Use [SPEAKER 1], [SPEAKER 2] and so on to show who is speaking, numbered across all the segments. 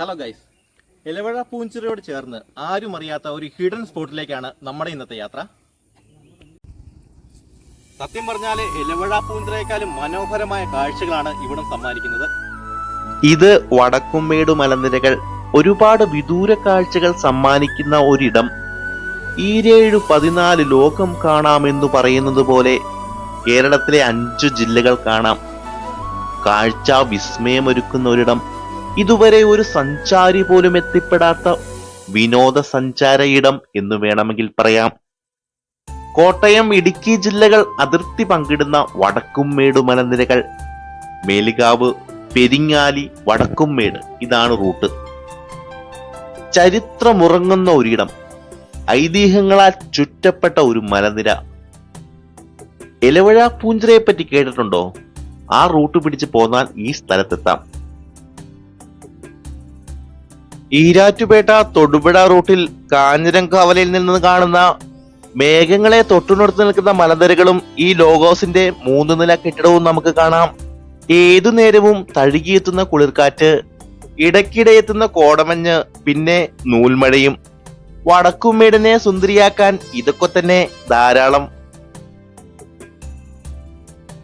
[SPEAKER 1] Hello guys എലവഴ പൂഞ്ചിറയോട് ചേർന്ന് ആരും അറിയാത്ത ഒരു ഹിഡൻ സ്പോട്ടിലേക്കാണ് നമ്മുടെ ഇന്നത്തെ യാത്ര. സത്യം പറഞ്ഞാൽ എലവഴ പൂഞ്ചിറയെക്കാളും മനോഹരമായ കാഴ്ചകളാണ് ഇവിടെ സമ്മാനിക്കുന്നത്.
[SPEAKER 2] ഇത് വടക്കുംമേട് മലനിരകൾ ഒരുപാട് വിദൂര കാഴ്ചകൾ സമ്മാനിക്കുന്ന ഒരിടം. ഈരേഴു പതിനാല് ലോകം കാണാമെന്ന് പറയുന്നത് പോലെ കേരളത്തിലെ അഞ്ചു ജില്ലകൾ കാണാം. കാഴ്ച വിസ്മയമൊരുക്കുന്ന ഒരിടം. ഇതുവരെ ഒരു സഞ്ചാരി പോലും എത്തിപ്പെടാത്ത വിനോദസഞ്ചാര ഇടം എന്ന് വേണമെങ്കിൽ പറയാം. കോട്ടയം ഇടുക്കി ജില്ലകൾ അതിർത്തി പങ്കിടുന്ന വടക്കുംമേട് മലനിരകൾ. മേലുകാവ് പെരിങ്ങാലി വടക്കുംമേട് ഇതാണ് റൂട്ട്. ചരിത്രമുറങ്ങുന്ന ഒരിടം. ഐതിഹ്യങ്ങളാൽ ചുറ്റപ്പെട്ട ഒരു മലനിര. എലവഴ പൂഞ്ചിറയെ പറ്റി കേട്ടിട്ടുണ്ടോ? ആ റൂട്ട് പിടിച്ച് പോന്നാൽ ഈ സ്ഥലത്തെത്താം. ഈരാറ്റുപേട്ട തൊടുപുഴ റൂട്ടിൽ കാഞ്ഞിരംകാവലയിൽ നിന്ന് കാണുന്ന മേഘങ്ങളെ തൊട്ടുനിർത്തി നിൽക്കുന്ന മലനിരകളും ഈ ലോഗോസിന്റെ മൂന്ന് നില കെട്ടിടവും നമുക്ക് കാണാം. ഏതു നേരവും തഴുകിയെത്തുന്ന കുളിർക്കാറ്റ് ഇടയ്ക്കിടെ എത്തുന്ന കോടമഞ്ഞ് പിന്നെ നൂൽമഴയും. വടക്കുമേടിനെ സുന്ദരിയാക്കാൻ ഇതൊക്കെ തന്നെ ധാരാളം.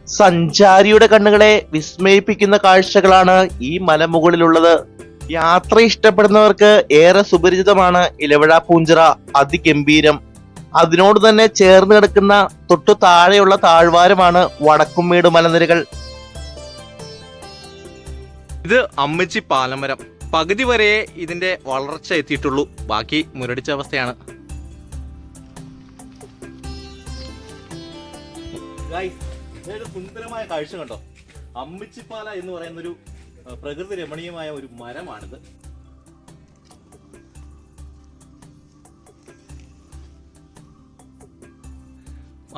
[SPEAKER 2] സഞ്ചാരിയുടെ കണ്ണുകളെ വിസ്മയിപ്പിക്കുന്ന കാഴ്ചകളാണ് ഈ മലമുകളിലുള്ളത്. യാത്ര ഇഷ്ടപ്പെടുന്നവർക്ക് ഏറെ സുപരിചിതമാണ് ഇലവഴ പൂഞ്ചിറ അതിഗംഭീരം. അതിനോട് തന്നെ ചേർന്ന് കിടക്കുന്ന തൊട്ടു താഴെയുള്ള താഴ്വാരമാണ് വടക്കുംമേട് മലനിരകൾ.
[SPEAKER 1] ഇത് അമ്മച്ചി പാലമരം. പകുതി വരെ ഇതിന്റെ വളർച്ച എത്തിയിട്ടുള്ളൂ. ബാക്കി മുരടിച്ച അവസ്ഥയാണ്. ഇതൊരു സുന്ദരമായ കാഴ്ച കണ്ടോ? അമ്മിച്ചിപ്പാല എന്ന് പറയുന്ന ഒരു അഹ്, പ്രകൃതി രമണീയമായ ഒരു മരമാണിത്.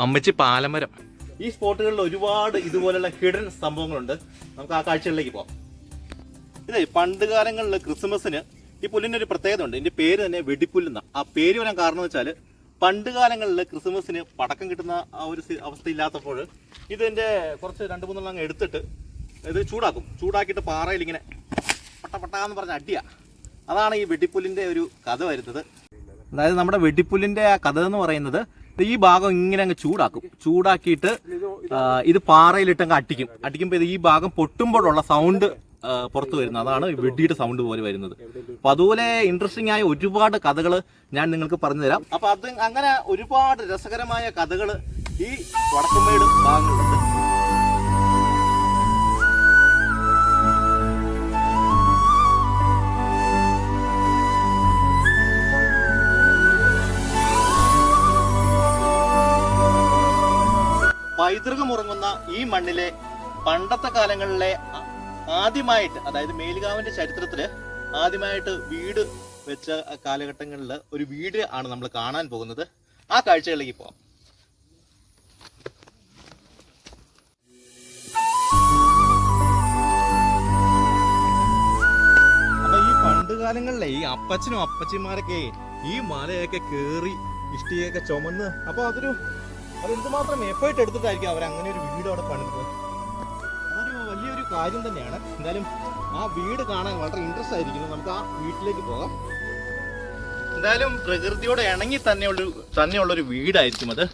[SPEAKER 1] അമ്മച്ചി പാലമരം. ഈ സ്പോട്ടുകളിൽ ഒരുപാട് ഇതുപോലെയുള്ള ഹിഡൻ സംഭവങ്ങളുണ്ട്. നമുക്ക് ആ കാഴ്ചകളിലേക്ക് പോകാം ഇതേ പണ്ട് കാലങ്ങളിൽ ക്രിസ്മസിന് ഈ പുല്ലിന് ഒരു പ്രത്യേകത ഉണ്ട് ഇതിന്റെ പേര് തന്നെ വെടിപ്പുല്ലെന്ന. ആ പേര് വരാൻ കാരണം വെച്ചാൽ പണ്ട് കാലങ്ങളിൽ ക്രിസ്മസിന് പടക്കം കിട്ടുന്ന ആ ഒരു അവസ്ഥ ഇല്ലാത്തപ്പോൾ ഇതിന്റെ കുറച്ച് രണ്ട് മൂന്നെണ്ണം അങ്ങ് എടുത്തിട്ട് ഇത് ചൂടാക്കും. ചൂടാക്കിയിട്ട് പാറയിൽ ഇങ്ങനെ എന്ന് പറഞ്ഞ അടിയാ. അതാണ് ഈ വെടിപ്പുല്ലിന്റെ ഒരു കഥ വരുന്നത്. അതായത് നമ്മുടെ വെടിപ്പുല്ലിന്റെ ആ കഥ എന്ന് പറയുന്നത് ഈ ഭാഗം ഇങ്ങനെ അങ്ങ് ചൂടാക്കും. ചൂടാക്കിയിട്ട് ഇത് പാറയിലിട്ട് അങ്ങ് അട്ടിക്കും അടിക്കുമ്പോൾ ഇത് ഈ ഭാഗം പൊട്ടുമ്പോഴുള്ള സൗണ്ട് പുറത്തു വരുന്നത്. അതാണ് വെടിയുടെ സൗണ്ട് പോലെ വരുന്നത്. അപ്പൊ അതുപോലെ ഇൻട്രസ്റ്റിംഗ് ആയ ഒരുപാട് കഥകൾ ഞാൻ നിങ്ങൾക്ക് പറഞ്ഞു തരാം അപ്പൊ അത് അങ്ങനെ ഒരുപാട് രസകരമായ കഥകൾ ഈ വടക്കുമേട് ഭാഗങ്ങളുണ്ട് പൈതൃകമുറങ്ങുന്ന ഈ മണ്ണിലെ പണ്ടത്തെ കാലങ്ങളിലെ ആദ്യമായിട്ട് അതായത് മേലുകാവിന്റെ ചരിത്രത്തിൽ ആദ്യമായിട്ട് വീട് വെച്ച കാലഘട്ടങ്ങളിൽ ഒരു വീട് ആണ് നമ്മൾ കാണാൻ പോകുന്നത്. ആ കാഴ്ചകളിലേക്ക് പോവാം. അപ്പൊ ഈ ഈ അപ്പച്ചനും അപ്പച്ചിമാരൊക്കെ ഈ മലയൊക്കെ കേറി ഇഷ്ടിയൊക്കെ ചുമന്ന് അപ്പൊ അതൊരു അത് എന്തുമാത്രം എഫേർട്ട് എടുത്തിട്ടായിരിക്കും അവർ അങ്ങനെ ഒരു വീട് അവിടെ പണിത് അതൊരു വലിയൊരു കാര്യം തന്നെയാണ്. എന്തായാലും ആ വീട് കാണാൻ വളരെ ഇൻട്രസ്റ്റ് ആയിരിക്കുന്നു. നമുക്ക് ആ വീട്ടിലേക്ക് പോകാം. എന്തായാലും പ്രകൃതിയോട് ഇണങ്ങി തന്നെയുള്ള തന്നെയുള്ളൊരു വീടായിരിക്കും അത്.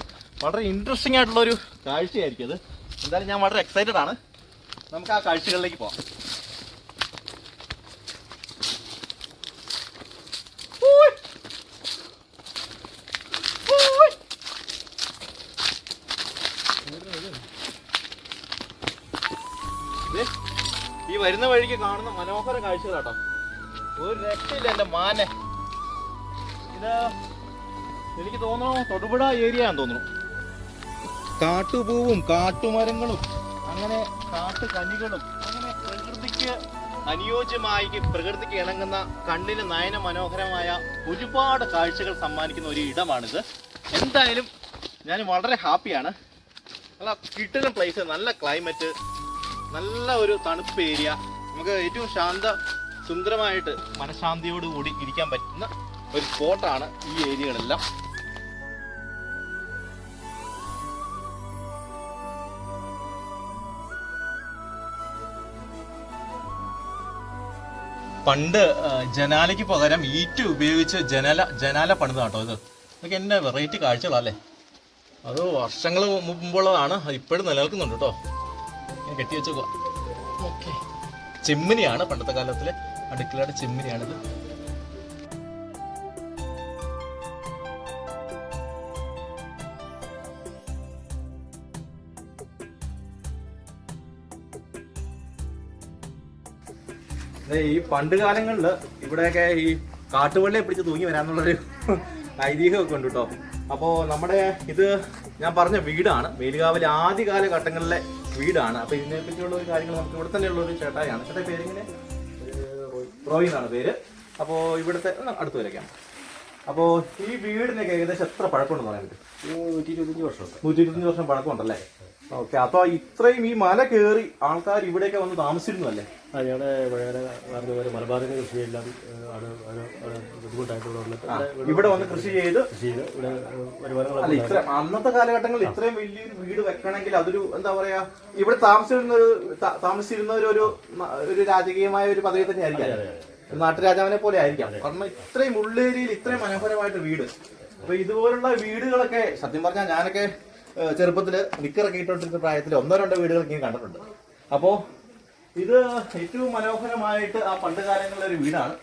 [SPEAKER 1] വളരെ ഇൻട്രസ്റ്റിംഗ് ആയിട്ടുള്ള ഒരു കാഴ്ചയായിരിക്കും അത്. എന്തായാലും ഞാൻ വളരെ എക്സൈറ്റഡ് ആണ്. നമുക്ക് ആ കാഴ്ചകളിലേക്ക് പോകാം ദേ, ഈ വരുന്ന വഴിക്ക് കാണുന്ന മനോഹര കാഴ്ച കേട്ടോ ഒരു രക്ഷയില്ല എന്റെ മാനെ. ഇത് എനിക്ക് തോന്നുന്നു തൊടുപുഴ ഏരിയ ആണെന്ന് തോന്നുന്നു. കാട്ടുപൂവും കാട്ടുമരങ്ങളും അങ്ങനെ കാട്ടു കാട്ടുകനികളും അങ്ങനെ പ്രകൃതിക്ക് അനുയോജ്യമായി പ്രകൃതിക്ക് ഇണങ്ങുന്ന കണ്ണിന് നയന മനോഹരമായ ഒരുപാട് കാഴ്ചകൾ സമ്മാനിക്കുന്ന ഒരു ഇടമാണിത്. എന്തായാലും ഞാൻ വളരെ ഹാപ്പിയാണ് നല്ല കിട്ടുന്ന പ്ലേസ് നല്ല ക്ലൈമറ്റ് നല്ല ഒരു തണുപ്പ് ഏരിയ. നമുക്ക് ഏറ്റവും ശാന്ത സുന്ദരമായിട്ട് മനഃശാന്തിയോട് കൂടി ഇരിക്കാൻ പറ്റുന്ന ഒരു സ്പോട്ടാണ് ഈ ഏരിയകളെല്ലാം. പണ്ട് ജനാലയ്ക്ക് പകരം ഈറ്റ് ഉപയോഗിച്ച് ജനാല ജനാല പണിതാട്ടോ ഇത്. ഇതൊക്കെ എന്നെ വെറൈറ്റി കാഴ്ചകളല്ലേ അത് വർഷങ്ങൾ മുമ്പുള്ളതാണ് ഇപ്പോഴും നിലനിൽക്കുന്നുണ്ട് കേട്ടോ. കെട്ടി വെച്ചേക്കുക ഓക്കെ. ചെമ്മിനിയാണ് പണ്ടത്തെ കാലത്തിലെ അടുക്കളയുടെ ചെമ്മിനിയാണിത് ഈ പണ്ട് കാലങ്ങളിൽ ഇവിടെയൊക്കെ ഈ കാട്ടുവള്ളിയെ പിടിച്ച് തൂങ്ങി വരാന്നുള്ളൊരു ഐതിഹ്യമൊക്കെ ഉണ്ട് കേട്ടോ അപ്പോൾ നമ്മുടെ ഇത് ഞാൻ പറഞ്ഞ വീടാണ്. വേലുകാവിലെ ആദ്യ കാലഘട്ടങ്ങളിലെ വീടാണ്. അപ്പോൾ ഇതിനെ പറ്റിയുള്ള ഒരു കാര്യങ്ങൾ നമുക്ക് ഇവിടെ തന്നെയുള്ള ഒരു ചേട്ടായാണ് ചേട്ടാ പേരിങ്ങനെ? റോയി. എന്നാണ് പേര്. അപ്പോൾ ഇവിടുത്തെ അടുത്ത് വരയ്ക്കാം അപ്പോൾ ഈ വീടിനൊക്കെ ഏകദേശം എത്ര പഴക്കമുണ്ടെന്ന് പറയാൻ പറ്റും?
[SPEAKER 3] നൂറ്റി ഇരുപത്തഞ്ച് വർഷം
[SPEAKER 1] നൂറ്റി ഇരുപത്തഞ്ച് വർഷം പഴക്കമുണ്ടല്ലേ? ഓക്കെ അപ്പൊ ഇത്രയും ഈ മല കയറി ആൾക്കാർ ഇവിടെയൊക്കെ വന്ന് താമസിച്ചിരുന്നു അല്ലേ
[SPEAKER 3] ആ ഞങ്ങളുടെ പഴയ മലബാറിന്റെ കൃഷിയെല്ലാം ആണ് ഇവിടെ
[SPEAKER 1] വന്ന് കൃഷി ചെയ്ത്
[SPEAKER 3] കൃഷി ചെയ്ത് ഇവിടെ
[SPEAKER 1] അല്ല ഇത്ര അന്നത്തെ കാലഘട്ടങ്ങളിൽ ഇത്രയും വലിയൊരു വീട് വെക്കണമെങ്കിൽ അതൊരു എന്താ പറയാ ഇവിടെ താമസിച്ചിരുന്ന ഒരു ഒരു ഒരു രാജകീയമായ ഒരു പദവി തന്നെ ആയിരിക്കാം നാട്ടുരാജാവിനെ പോലെ ആയിരിക്കാം. കാരണം ഇത്രയും ഉള്ളേരിയിൽ ഇത്രയും മനോഹരമായിട്ട് വീട്. അപ്പൊ ഇതുപോലുള്ള വീടുകളൊക്കെ സത്യം പറഞ്ഞാൽ ഞാനൊക്കെ ഏഹ്, ചെറുപ്പത്തിൽ നിക്കറൊക്കെ ഇട്ടോണ്ടിരുന്ന പ്രായത്തിൽ ഒന്നോ രണ്ടോ വീടുകളൊക്കെ ഞാൻ കണ്ടിട്ടുണ്ട്. അപ്പോ ഇത് ഏറ്റവും മനോഹരമായിട്ട് ആ പണ്ട് കാലങ്ങളിലെ ഒരു വീടാണ്.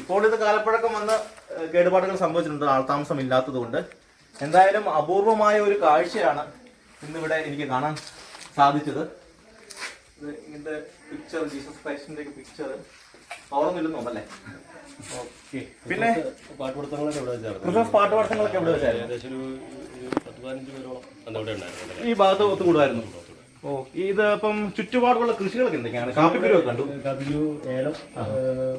[SPEAKER 1] ഇപ്പോൾ ഇത് കാലപ്പഴക്കം വന്ന് കേടുപാടുകൾ സംഭവിച്ചിട്ടുണ്ട്. ആൾതാമസം ഇല്ലാത്തതുകൊണ്ട് എന്തായാലും അപൂർവമായ ഒരു കാഴ്ചയാണ് ഇന്നിവിടെ എനിക്ക് കാണാൻ സാധിച്ചത്. ഇങ്ങനത്തെ പിക്ചർ ജീസസ് ക്രൈസ്റ്റിന്റെ പിക്ചർ ഓർമ്മയില്ലെന്നല്ലേ ഓക്കെ. പിന്നെ
[SPEAKER 3] പാട്ടുപുറത്തങ്ങളൊക്കെ ഇവിടെ വെച്ചായിരുന്നു?
[SPEAKER 1] പാട്ടുപാഠങ്ങളൊക്കെ എവിടെ വെച്ചായിരുന്നു? ഈ ഭാഗത്ത് ഒത്തുകൂടുമായിരുന്നു ഓ ഇത് അപ്പം ചുറ്റുപാടുള്ള കൃഷികളൊക്കെ എന്തൊക്കെയാണ്? കാപ്പിക്കുരു കണ്ടു.
[SPEAKER 3] കാപ്പിക്കുരു ഏലം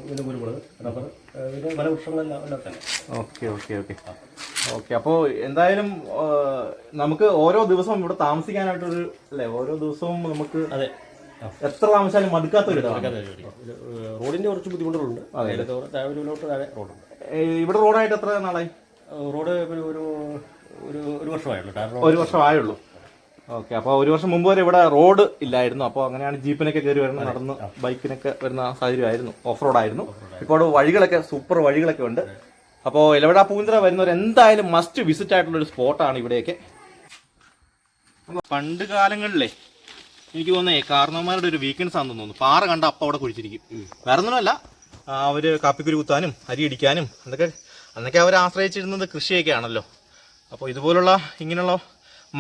[SPEAKER 3] പിന്നെ കുരുമുളക് റബ്ബർ പിന്നെ പല വൃക്ഷങ്ങളെല്ലാം എല്ലാം തന്നെ
[SPEAKER 1] ഓക്കെ ഓക്കെ ഓക്കെ. ഓക്കെ അപ്പോൾ എന്തായാലും നമുക്ക് ഓരോ ദിവസവും ഇവിടെ താമസിക്കാനായിട്ടൊരു അല്ലേ ഓരോ ദിവസവും നമുക്ക്
[SPEAKER 3] അതെ.
[SPEAKER 1] എത്ര താമസിച്ചാലും മടുക്കാത്ത ഒരു
[SPEAKER 3] റോഡിന്റെ കുറച്ച് ബുദ്ധിമുട്ടുകളുണ്ട്.
[SPEAKER 1] ഇവിടെ റോഡായിട്ട് എത്ര നാളായി?
[SPEAKER 3] റോഡ് ഒരു ഒരു ഒരു വർഷമായുള്ളൂ. കാരണം
[SPEAKER 1] ഒരു ഓക്കെ അപ്പോൾ ഒരു വർഷം മുമ്പ് വരെ ഇവിടെ റോഡ് ഇല്ലായിരുന്നു. അപ്പോൾ അങ്ങനെയാണ് ജീപ്പിനൊക്കെ കയറി വരുന്ന നടന്ന് ബൈക്കിനൊക്കെ വരുന്ന സാഹചര്യമായിരുന്നു. ഓഫ് റോഡായിരുന്നു ഇപ്പോൾ അവിടെ വഴികളൊക്കെ സൂപ്പർ വഴികളൊക്കെ ഉണ്ട്. അപ്പോൾ ഇലവട പൂന്തറ വരുന്നവർ എന്തായാലും മസ്റ്റ് വിസിറ്റ് ആയിട്ടുള്ള ഒരു സ്പോട്ടാണ് ഇവിടെയൊക്കെ. പണ്ട് കാലങ്ങളിലെ എനിക്ക് തോന്നുന്നേ കാരണവന്മാരുടെ ഒരു വീക്കെൻഡ്സ് ആണെന്ന് തോന്നുന്നു. പാറ കണ്ട അപ്പം അവിടെ കുഴിച്ചിരിക്കും. വേറെ ഒന്നുമല്ല അവർ കാപ്പിക്കുരു കുത്താനും അരി ഇടിക്കാനും അതൊക്കെ അന്നൊക്കെ അവർ ആശ്രയിച്ചിരുന്നത് കൃഷിയൊക്കെ ആണല്ലോ അപ്പോൾ ഇതുപോലുള്ള ഇങ്ങനെയുള്ള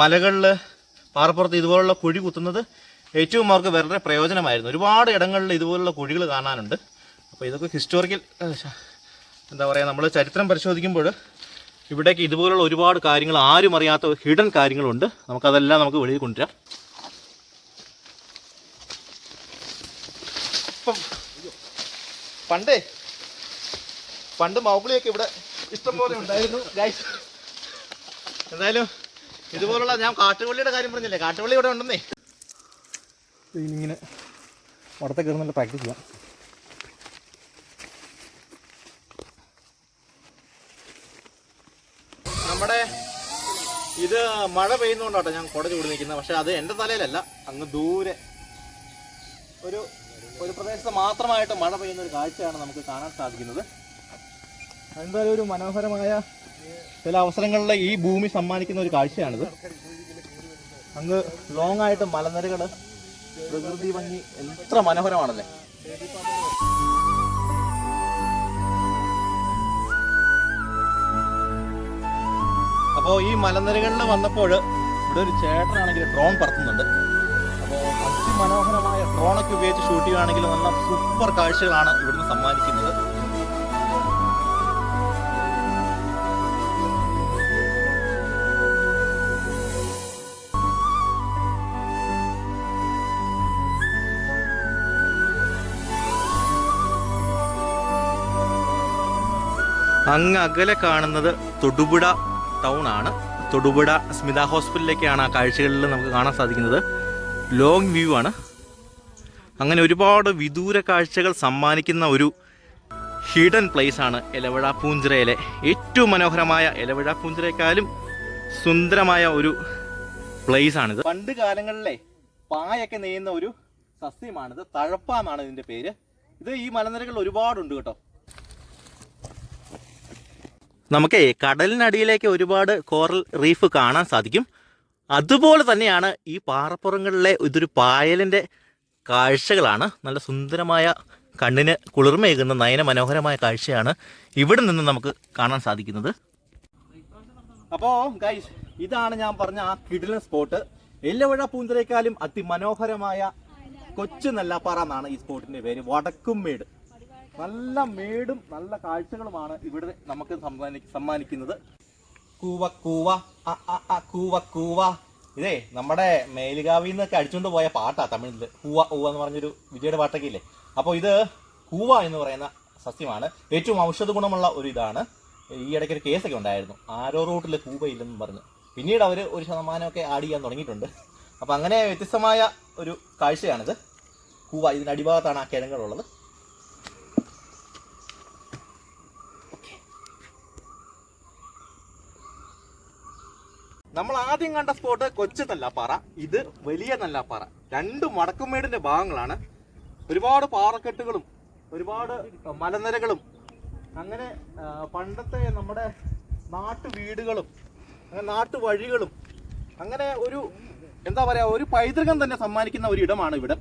[SPEAKER 1] മലകളിൽ പാറപ്പുറത്ത് ഇതുപോലുള്ള കുഴി കുത്തുന്നത് ഏറ്റവും അവർക്ക് വളരെ പ്രയോജനമായിരുന്നു. ഒരുപാട് ഇടങ്ങളിൽ ഇതുപോലുള്ള കുഴികൾ കാണാനുണ്ട്. അപ്പോൾ ഇതൊക്കെ ഹിസ്റ്റോറിക്കൽ എന്താ പറയുക നമ്മൾ ചരിത്രം പരിശോധിക്കുമ്പോൾ ഇവിടേക്ക് ഇതുപോലുള്ള ഒരുപാട് കാര്യങ്ങൾ ആരും അറിയാത്ത ഹിഡൻ കാര്യങ്ങളുണ്ട്. നമുക്കതെല്ലാം നമുക്ക് വെളിയിൽ കൊണ്ടുവരാം. ഇപ്പം പണ്ടേ പണ്ട് മൗബിളിയൊക്കെ ഇവിടെ ഇഷ്ടംപോലെ ഉണ്ടായിരുന്നു. എന്തായാലും ഇതുപോലുള്ള ഞാൻ കാട്ടുവള്ളിയുടെ കാര്യം പറഞ്ഞില്ലേ? കാട്ടുവള്ളി ഇവിടെ ഉണ്ടെന്നേ. ഇങ്ങനെ വടത്തെ കയറുന്നില്ല പ്രാക്ടീസ് ചെയ്യാം. നമ്മുടെ ഇത് മഴ പെയ്യുന്നതുകൊണ്ടാട്ടോ ഞാൻ കുട ചൂട് നിൽക്കുന്നത്. പക്ഷെ അത് എന്റെ തലയിലല്ല അങ്ങ് ദൂരെ. ഒരു ഒരു പ്രദേശത്ത് മാത്രമായിട്ട് മഴ പെയ്യുന്ന ഒരു കാഴ്ചയാണ് നമുക്ക് കാണാൻ സാധിക്കുന്നത്. എന്തായാലും ഒരു മനോഹരമായ ചില അവസരങ്ങളിൽ ഈ ഭൂമി സമ്മാനിക്കുന്ന ഒരു കാഴ്ചയാണിത്. അങ്ങ് ലോങ് ആയിട്ട് മലനിരകൾ പ്രകൃതി ഭംഗി എത്ര മനോഹരമാണല്ലേ. അപ്പോൾ ഈ മലനിരകളിൽ വന്നപ്പോൾ ഇവിടെ ഒരു ചേട്ടനാണെങ്കിൽ ഡ്രോൺ പറത്തുന്നുണ്ട്. അപ്പോൾ അതിമനോഹരമായ ഡ്രോണൊക്കെ ഉപയോഗിച്ച് ഷൂട്ട് ചെയ്യുകയാണെങ്കിൽ നല്ല സൂപ്പർ കാഴ്ചകളാണ് ഇവിടുന്ന് സമ്മാനിക്കുന്നത്. അങ്ങ് അകലെ കാണുന്നത് തൊടുപുഴ ടൗൺ ആണ്. തൊടുപുഴ സ്മിത ഹോസ്പിറ്റലിലേക്കാണ് ആ കാഴ്ചകളിൽ നമുക്ക് കാണാൻ സാധിക്കുന്നത്. ലോങ് വ്യൂ ആണ്. അങ്ങനെ ഒരുപാട് വിദൂര കാഴ്ചകൾ സമ്മാനിക്കുന്ന ഒരു ഹിഡൻ പ്ലേസ് ആണ് എലവഴ പൂഞ്ചിറയിലെ. ഏറ്റവും മനോഹരമായ എലവഴ പൂഞ്ചിറയെക്കാളും സുന്ദരമായ ഒരു പ്ലേസ് ആണിത്. പണ്ട് കാലങ്ങളിലെ പായൊക്കെ നെയ്യുന്ന ഒരു സസ്യമാണിത്. തഴപ്പാന്നാണ് ഇതിന്റെ പേര്. ഇത് ഈ മലനിരകളിൽ ഒരുപാടുണ്ട് കേട്ടോ. നമുക്കേ കടലിനടിയിലേക്ക് ഒരുപാട് കോറൽ റീഫ് കാണാൻ സാധിക്കും. അതുപോലെ തന്നെയാണ് ഈ പാറപ്പുറങ്ങളിലെ ഇതൊരു പായലിന്റെ കാഴ്ചകളാണ്. നല്ല സുന്ദരമായ കണ്ണിന് കുളിർമയേകുന്ന നയന മനോഹരമായ കാഴ്ചയാണ് ഇവിടെ നിന്ന് നമുക്ക് കാണാൻ സാധിക്കുന്നത്. അപ്പോൾ ഗൈസ് ഇതാണ് ഞാൻ പറഞ്ഞ ആ കിടിലൻ സ്പോട്ട് എല്ലവഴ പൂന്തരേക്കാളും അതിമനോഹരമായ കൊച്ചു നെല്ലാപ്പാറ എന്നാണ് ഈ സ്പോട്ടിന്റെ പേര്. വടക്കുംമേട്. നല്ല മേടും നല്ല കാഴ്ചകളുമാണ് ഇവിടെ നമുക്ക് സമ്മാനി സമ്മാനിക്കുന്നത്. ഇതേ നമ്മുടെ മേലുകാവിൽ നിന്നൊക്കെ അടിച്ചുകൊണ്ട് പോയ പാട്ടാ തമിഴിൽ കൂവ ഊവ എന്ന് പറഞ്ഞൊരു വിജയുടെ പാട്ടൊക്കെ ഇല്ലേ? അപ്പോൾ ഇത് കൂവ എന്ന് പറയുന്ന സസ്യമാണ്. ഏറ്റവും ഔഷധ ഗുണമുള്ള ഒരു ഇതാണ്. ഈ ഇടയ്ക്ക് ഒരു കേസൊക്കെ ഉണ്ടായിരുന്നു. ആരോ റൂട്ടിൽ കൂവയില്ലെന്ന് പറഞ്ഞു. പിന്നീട് അവർ ഒരു ശതമാനമൊക്കെ ആഡ് ചെയ്യാൻ തുടങ്ങിയിട്ടുണ്ട്. അപ്പോൾ അങ്ങനെ വ്യത്യസ്തമായ ഒരു കാഴ്ചയാണിത്. കൂവ ഇതിന്റെ അടിഭാഗത്താണ് ആ കിഴങ്ങുകളുള്ളത്. നമ്മൾ ആദ്യം കണ്ട സ്പോട്ട് കൊച്ചു നല്ലാപ്പാറ ഇത് വലിയ നല്ലാപ്പാറ രണ്ടും വടക്കുമേടിന്റെ ഭാഗങ്ങളാണ്. ഒരുപാട് പാറക്കെട്ടുകളും ഒരുപാട് മലനിരകളും അങ്ങനെ പണ്ടത്തെ നമ്മുടെ നാട്ടു വീടുകളും അങ്ങനെ നാട്ടു വഴികളും അങ്ങനെ ഒരു എന്താ പറയാ ഒരു പൈതൃകം തന്നെ സമ്മാനിക്കുന്ന ഒരു ഇടമാണ് ഇവിടെ.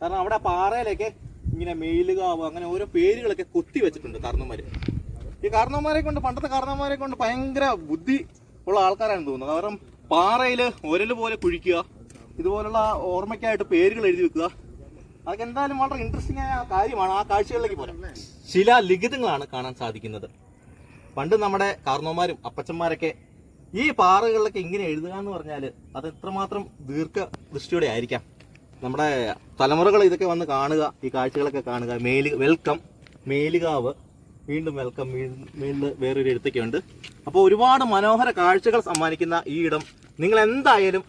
[SPEAKER 1] കാരണം അവിടെ പാറയിലൊക്കെ ഇങ്ങനെ മെയിലുകാവ് അങ്ങനെ ഓരോ പേരുകളൊക്കെ കൊത്തി വെച്ചിട്ടുണ്ട് കാരണന്മാര് ഈ കാരണന്മാരെ കൊണ്ട് പണ്ടത്തെ കാരണന്മാരെ കൊണ്ട് ഭയങ്കര ബുദ്ധി ഉള്ള ആൾക്കാരാണ് തോന്നുന്നത് കാരണം പാറയിൽ ഒരൽ പോലെ കുഴിക്കുക ഇതുപോലുള്ള ഓർമ്മയ്ക്കായിട്ട് പേരുകൾ എഴുതി വെക്കുക അതൊക്കെ എന്തായാലും വളരെ ഇൻട്രസ്റ്റിംഗ് ആയ കാര്യമാണ്. ആ കാഴ്ചകളിലേക്ക് പോലെ ശില ലിഖിതങ്ങളാണ് കാണാൻ സാധിക്കുന്നത്. പണ്ട് നമ്മുടെ കാർന്നോമാരും അപ്പച്ചന്മാരൊക്കെ ഈ പാറകളിലൊക്കെ ഇങ്ങനെ എഴുതുക എന്ന് പറഞ്ഞാൽ അത് എത്രമാത്രം ദീർഘ ദൃഷ്ടിയോടെ ആയിരിക്കാം. നമ്മുടെ തലമുറകൾ ഇതൊക്കെ വന്ന് കാണുക ഈ കാഴ്ചകളൊക്കെ കാണുക. മേലി വെൽക്കം മേലുകാവ്. വീണ്ടും വെൽക്കം വീണ്ടും വേറൊരു എഴുത്തൊക്കെയുണ്ട് അപ്പോൾ ഒരുപാട് മനോഹര കാഴ്ചകൾ സമ്മാനിക്കുന്ന ഈ ഇടം നിങ്ങൾ എന്തായാലും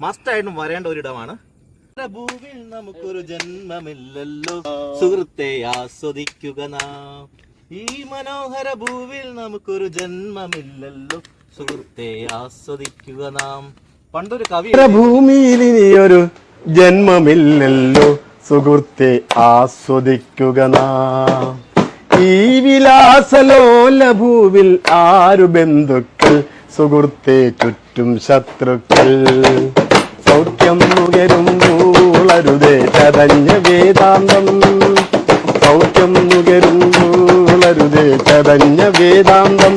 [SPEAKER 1] മസ്റ്റായിട്ടും വരേണ്ട ഒരു ഇടമാണ്. ഭൂവിൽ നമുക്കൊരു ജന്മമില്ലല്ലോ. സുഹൃത്തെ ആസ്വദിക്കുക നാം. ഈ മനോഹര ഭൂവിൽ നമുക്കൊരു ജന്മമില്ലല്ലോ. സുഹൃത്തെ ആസ്വദിക്കുക നാം. പണ്ടൊരു കവി
[SPEAKER 4] ഭൂമിയിൽ ഇനിയൊരു ജന്മമില്ലല്ലോ. സുഹൃത്തെ ആസ്വദിക്കുക നാം. ഈ വിലാസലോല ആരു ബന്ധുക്കൾ സുഹൃത്തെ ചുറ്റും ശത്രുക്കൾ. സൗഖ്യം നുകരും മൂളരുതേ ചതഞ്ഞ വേദാന്തം. സൗഖ്യം നുകരും മൂളരുതേ ചതഞ്ഞ വേദാന്തം.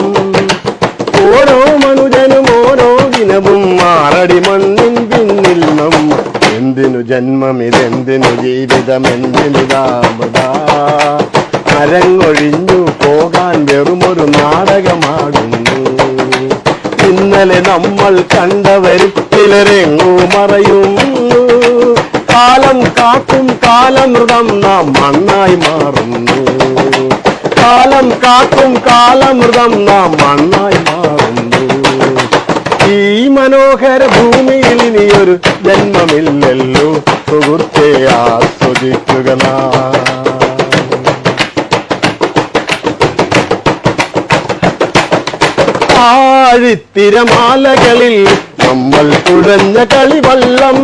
[SPEAKER 4] ഓരോ മനുജനും ഓരോ ദിനവും മാറടി മണ്ണിൻ പിന്നിൽ നമ്മ എന്തിനു ജന്മമിതെന്തിനു ജീവിതം എന്തിനു എന്തിനിതാമൃത അരങ്ങൊഴിഞ്ഞു പോകാൻ വെറുമൊരു നാടകമാകുന്നു. ഇന്നലെ നമ്മൾ കണ്ടവരിൽ ചിലരെങ്ങോ മറയുന്നു. കാലം കാക്കും കാലമൃതം നാം മണ്ണായി മാറുന്നു. കാലം കാക്കും കാലമൃതം നാം മണ്ണായി മാറുന്നു. ഈ മനോഹര ഭൂമിയിൽ ഇനിയൊരു ജന്മമില്ലല്ലോ. സുഹൃത്തെ ആസ്വദിക്കുക നാം. ആഴിത്തിരമാലകളിൽ നമ്മൾ കുഴഞ്ഞ കളിവള്ളം